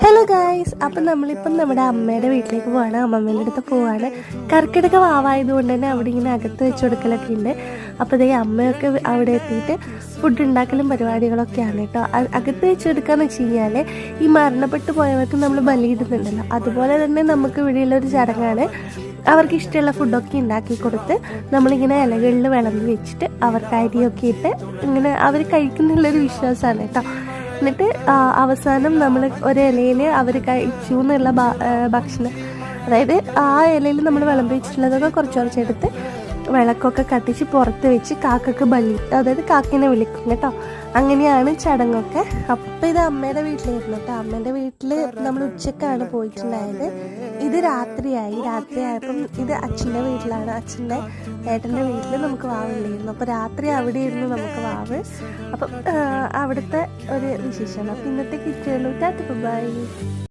Hello guys അപ്പം നമ്മളിപ്പം നമ്മുടെ അമ്മയുടെ വീട്ടിലേക്ക് പോവാണ്. അമ്മമ്മേന്റെ അടുത്ത് പോവാണ്. കർക്കിടക വാവായതുകൊണ്ട് തന്നെ അവിടെ ഇങ്ങനെ അകത്ത് വെച്ച് കൊടുക്കലൊക്കെ ഉണ്ട്. അപ്പോൾ ഇതേ അമ്മയൊക്കെ അവിടെ എത്തിയിട്ട് ഫുഡ് ഉണ്ടാക്കലും പരിപാടികളൊക്കെയാണ് കേട്ടോ. അകത്ത് വെച്ച് കൊടുക്കാന്ന് വെച്ച് കഴിഞ്ഞാൽ ഈ മരണപ്പെട്ടു പോയവർക്ക് നമ്മൾ ബലിയിടുന്നുണ്ടല്ലോ അതുപോലെ തന്നെ നമുക്ക് ഇവിടെയുള്ള ഒരു ചടങ്ങാണ്. അവർക്ക് ഇഷ്ടമുള്ള ഫുഡൊക്കെ ഉണ്ടാക്കി കൊടുത്ത് നമ്മളിങ്ങനെ ഇലകളിൽ വിളമ്പി വെച്ചിട്ട് അവർക്ക് അരിയൊക്കെ ഇട്ട് ഇങ്ങനെ അവർ കഴിക്കുന്നുള്ളൊരു വിശ്വാസമാണ് കേട്ടോ. എന്നിട്ട് അവസാനം നമ്മൾ ഒരു അവർ കഴിച്ചു എന്നുള്ള ഭക്ഷണം. അതായത് ആ ഇലയിൽ നമ്മൾ വിളമ്പി വെച്ചിട്ടുള്ളതൊക്കെ കുറച്ച് കുറച്ചെടുത്ത് വിളക്കൊക്കെ കത്തിച്ച് പുറത്ത് വെച്ച് കാക്കക്ക് ബലി അതായത് കാക്കിനെ വിളിക്കും കേട്ടോ. അങ്ങനെയാണ് ചടങ്ങൊക്കെ. അപ്പം ഇത് അമ്മയുടെ വീട്ടിലായിരുന്നു. കേട്ടോ അമ്മേന്റെ വീട്ടിൽ നമ്മൾ ഉച്ചക്കാണ് പോയിട്ടുണ്ടായത്. ഇത് രാത്രിയായി. രാത്രിയായപ്പം ഇത് അച്ഛന്റെ വീട്ടിലാണ്. അച്ഛന്റെ ഏട്ടന്റെ വീട്ടിൽ നമുക്ക് വാവുണ്ടായിരുന്നു അപ്പോൾ രാത്രി അവിടെ ഇരുന്നു നമുക്ക് വാവ്. അപ്പം അവിടുത്തെ ഒരു വിശേഷമാണ്. അപ്പം ഇന്നത്തെ കിറ്റുള്ളൂ ടാറ്റ ബൈ